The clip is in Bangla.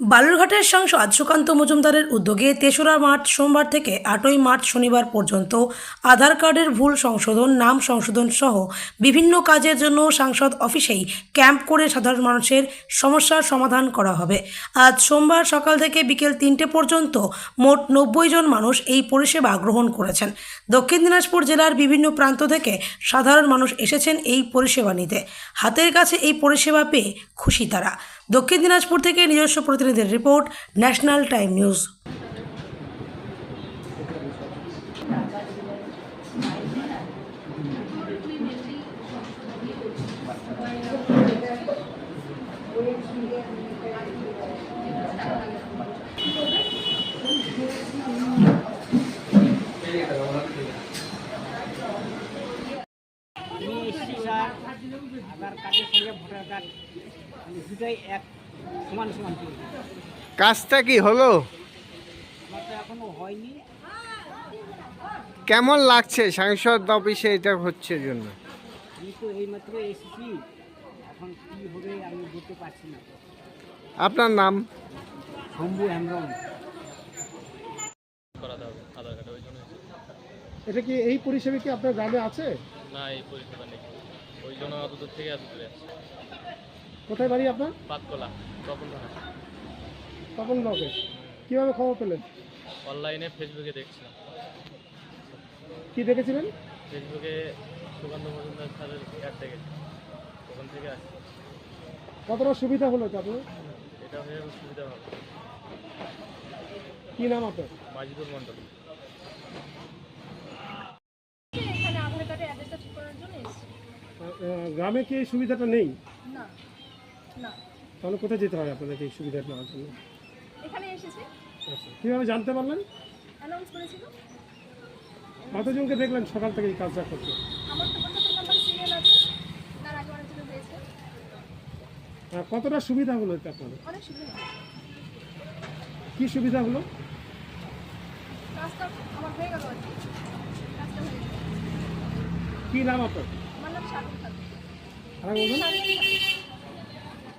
বালুরঘাটের সাংসদ সুকান্ত মজুমদারের উদ্যোগে তেসরা মার্চ সোমবার থেকে আটই মার্চ শনিবার পর্যন্ত আধার কার্ডের ভুল সংশোধন, নাম সংশোধন সহ বিভিন্ন কাজের জন্য সাংসদ অফিসেই ক্যাম্প করে সাধারণ মানুষের সমস্যার সমাধান করা হবে। আজ সোমবার সকাল থেকে বিকেল তিনটে পর্যন্ত মোট নব্বই জন মানুষ এই পরিষেবা গ্রহণ করেছেন। দক্ষিণ দিনাজপুর জেলার বিভিন্ন প্রান্ত থেকে সাধারণ মানুষ এসেছেন এই পরিষেবা নিতে। হাতের কাছে এই পরিষেবা পেয়ে খুশি তারা। দক্ষিণ দিনাজপুর থেকে নিজস্ব প্রতিনিধির report national time news. Aadhaar কার্ডের সঙ্গে ভোটার কার্ড। দুটাই এক সমান সমান কাজটা কি হলো? এখনও হয়নি। কেমন লাগছে সাংসদ অফিসে এটা হচ্ছে জন্য? আমি তো এইমাত্র এসেছি। এখন কী হবে আমি বলতে পারছি না। আপনার নাম? শম্ভু এটা কি এই পরিষেবা কি আপনার গ্রামে আছে? না এই পরিষেবা নেই। ওই জন্য অত দূর থেকে কোথায় বাড়ি আপনার? পাতকলা তখন না তপন ব্লকে কীভাবে খবর পেলেন? অনলাইনে ফেসবুকে দেখছিলাম। কি দেখেছিলেন? ফেসবুকে সুগন্ধ মজুমদার স্যারের অ্যাড দেখেছি। ওখান থেকে আসছে। কতটা সুবিধা হলো কি আপনার? এটা হয়ে সুবিধা হবে কি নাম আপনার? মাজিদুর মণ্ডল। এখানে আধার কার্ডের অ্যাড্রেসটা ঠিক করার জন্য এসেছি। আহ, গ্রামে কি এই সুবিধাটা নেই? না। না। তাহলে কোথায় যেতে হয় আপনাদের এই সুবিধা নেওয়ার জন্য? এখানে এসেছি। আচ্ছা কীভাবে জানতে পারলেন? অ্যানাউন্স করেছিল। কতজনকে দেখলেন সকাল থেকে এই কাজটা করতে? আমার তো নাম্বার সিরিয়াল আছে। তার আগে অনেকজন হয়েছে। আহ, কতটা সুবিধা হলো এতে আপনাদের? অনেক সুবিধা কি সুবিধা হলো? কাজটা আমার হয়ে গেল আর কাজটা হয়ে গেল। কি নাম আপনার? আমার নাম আর বলুন।